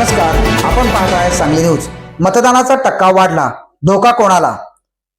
नमस्कार आपण पाहत आहे सांगली न्यूज. मतदानाचा टक्का वाढला धोका कोणाला?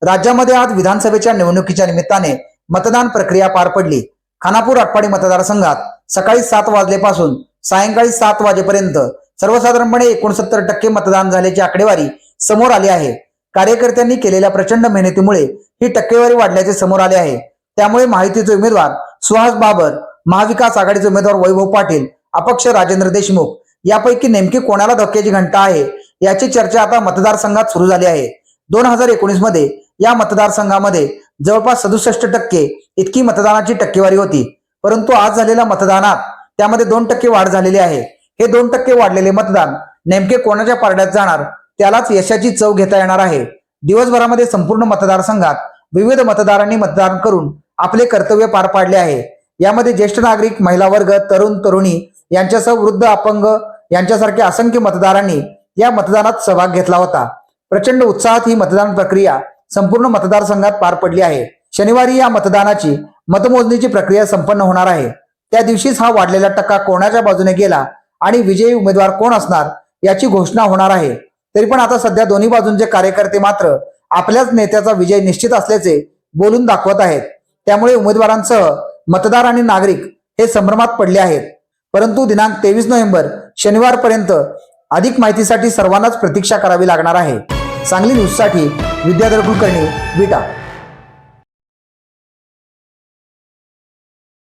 राज्यामध्ये आज विधानसभेच्या निवडणुकीच्या निमित्ताने मतदान प्रक्रिया पार पडली. खानापूर आटपाडी मतदारसंघात सकाळी सात वाजलेपासून सायंकाळी सात वाजेपर्यंत सर्वसाधारणपणे एकोणसत्तर टक्के मतदान झाल्याची आकडेवारी समोर आली आहे. कार्यकर्त्यांनी केलेल्या प्रचंड मेहनतीमुळे ही टक्केवारी वाढल्याचे समोर आले आहे. त्यामुळे माहितीचे उमेदवार सुहास बाबर महाविकास आघाडीचे उमेदवार वैभव पाटील अपक्ष राजेंद्र देशमुख यापैकी नेमकी कोणाला धक्क्याची घंटा आहे याची चर्चा आता मतदारसंघात सुरू झाली आहे. दोन हजार एकोणीसमध्ये या मतदारसंघामध्ये जवळपास सदुसष्ट टक्के इतकी मतदानाची टक्केवारी होती. परंतु आज झालेल्या मतदानात त्यामध्ये दोन टक्के वाढ झालेली आहे. हे दोन टक्के वाढलेले मतदान नेमके कोणाच्या पारड्यात जाणार त्यालाच यशाची चव घेता येणार आहे. दिवसभरामध्ये संपूर्ण मतदारसंघात विविध मतदारांनी मतदान करून आपले कर्तव्य पार पाडले आहे. यामध्ये ज्येष्ठ नागरिक महिला वर्ग तरुण तरुणी यांच्यासह वृद्ध अपंग यांच्यासारख्या असंख्य मतदारांनी या मतदानात सहभाग घेतला होता. प्रचंड उत्साहात ही मतदान प्रक्रिया संपूर्ण मतदारसंघात पार पडली आहे. शनिवारी या मतदानाची मतमोजणीची प्रक्रिया संपन्न होणार आहे. त्या दिवशीच हा वाढलेला टक्का कोणाच्या बाजूने गेला आणि विजयी उमेदवार कोण असणार याची घोषणा होणार आहे. तरी पण आता सध्या दोन्ही बाजूंचे कार्यकर्ते मात्र आपल्याच नेत्याचा विजय निश्चित असल्याचे बोलून दाखवत आहेत. त्यामुळे उमेदवारांसह मतदार आणि नागरिक हे संभ्रमात पडले आहेत. परंतु दिनांक तेवीस नोव्हेंबर शनिवारपर्यंत अधिक माहितीसाठी सर्वांनाच प्रतीक्षा करावी लागणार आहे. सांगली न्यूजसाठी विद्याधर कुलकर्णी विटा.